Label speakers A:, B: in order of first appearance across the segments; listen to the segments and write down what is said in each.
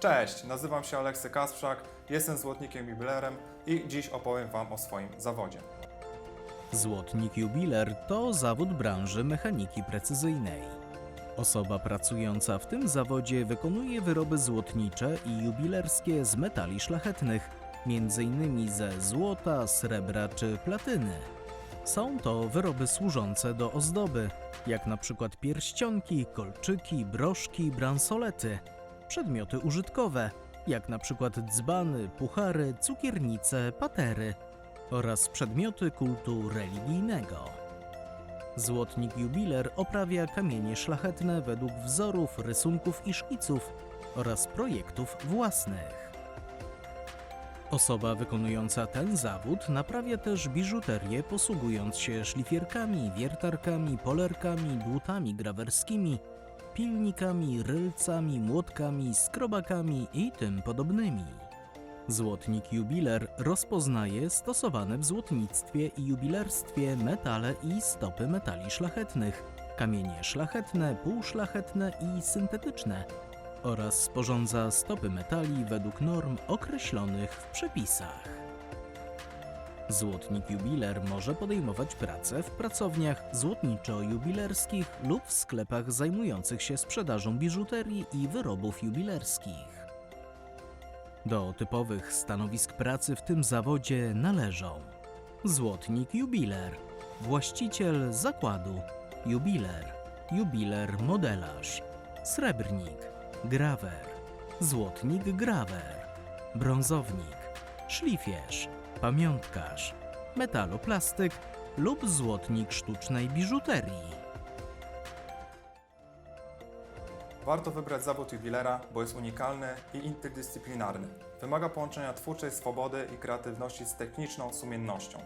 A: Cześć, nazywam się Aleksy Kasprzak, jestem złotnikiem jubilerem i dziś opowiem Wam o swoim zawodzie.
B: Złotnik jubiler to zawód branży mechaniki precyzyjnej. Osoba pracująca w tym zawodzie wykonuje wyroby złotnicze i jubilerskie z metali szlachetnych, m.in. ze złota, srebra czy platyny. Są to wyroby służące do ozdoby, jak na przykład pierścionki, kolczyki, broszki, bransolety, przedmioty użytkowe, jak na przykład dzbany, puchary, cukiernice, patery oraz przedmioty kultu religijnego. Złotnik jubiler oprawia kamienie szlachetne według wzorów, rysunków i szkiców oraz projektów własnych. Osoba wykonująca ten zawód naprawia też biżuterię posługując się szlifierkami, wiertarkami, polerkami, dłutami grawerskimi, pilnikami, rylcami, młotkami, skrobakami i tym podobnymi. Złotnik jubiler rozpoznaje stosowane w złotnictwie i jubilerstwie metale i stopy metali szlachetnych, kamienie szlachetne, półszlachetne i syntetyczne oraz sporządza stopy metali według norm określonych w przepisach. Złotnik jubiler może podejmować pracę w pracowniach złotniczo-jubilerskich lub w sklepach zajmujących się sprzedażą biżuterii i wyrobów jubilerskich. Do typowych stanowisk pracy w tym zawodzie należą złotnik jubiler, właściciel zakładu, jubiler, jubiler modelarz, srebrnik, grawer, złotnik grawer, brązownik, szlifierz, pamiątkarz, metaloplastyk lub złotnik sztucznej biżuterii.
A: Warto wybrać zawód jubilera, bo jest unikalny i interdyscyplinarny. Wymaga połączenia twórczej swobody i kreatywności z techniczną sumiennością.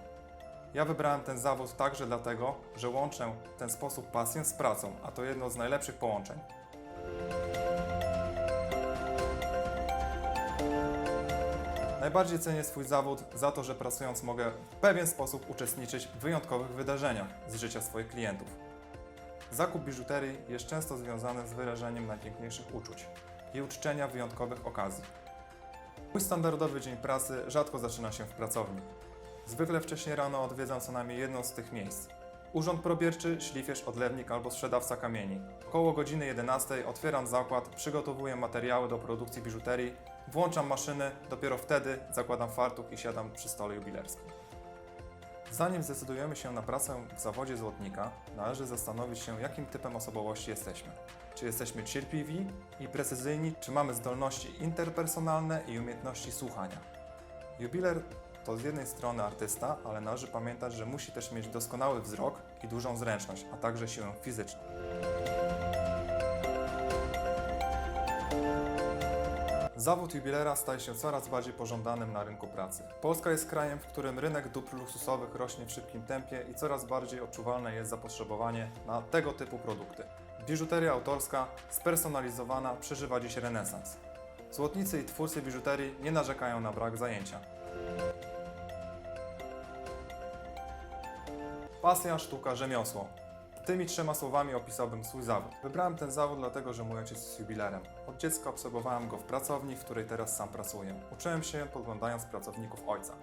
A: Ja wybrałem ten zawód także dlatego, że łączę w ten sposób pasję z pracą, a to jedno z najlepszych połączeń. Najbardziej cenię swój zawód za to, że pracując mogę w pewien sposób uczestniczyć w wyjątkowych wydarzeniach z życia swoich klientów. Zakup biżuterii jest często związany z wyrażeniem najpiękniejszych uczuć i uczczenia wyjątkowych okazji. Mój standardowy dzień pracy rzadko zaczyna się w pracowni. Zwykle wcześniej rano odwiedzam co najmniej jedno z tych miejsc. Urząd probierczy, szlifierz, odlewnik albo sprzedawca kamieni. Około godziny 11 otwieram zakład, przygotowuję materiały do produkcji biżuterii, włączam maszyny, dopiero wtedy zakładam fartuch i siadam przy stole jubilerskim. Zanim zdecydujemy się na pracę w zawodzie złotnika, należy zastanowić się, jakim typem osobowości jesteśmy. Czy jesteśmy cierpliwi i precyzyjni, czy mamy zdolności interpersonalne i umiejętności słuchania. Jubiler to z jednej strony artysta, ale należy pamiętać, że musi też mieć doskonały wzrok i dużą zręczność, a także siłę fizyczną. Zawód jubilera staje się coraz bardziej pożądanym na rynku pracy. Polska jest krajem, w którym rynek dóbr luksusowych rośnie w szybkim tempie i coraz bardziej odczuwalne jest zapotrzebowanie na tego typu produkty. Biżuteria autorska, spersonalizowana, przeżywa dziś renesans. Złotnicy i twórcy biżuterii nie narzekają na brak zajęcia. Pasja, sztuka, rzemiosło. Tymi trzema słowami opisałbym swój zawód. Wybrałem ten zawód dlatego, że mój ojciec jest jubilerem. Od dziecka obserwowałem go w pracowni, w której teraz sam pracuję. Uczyłem się podglądając pracowników ojca.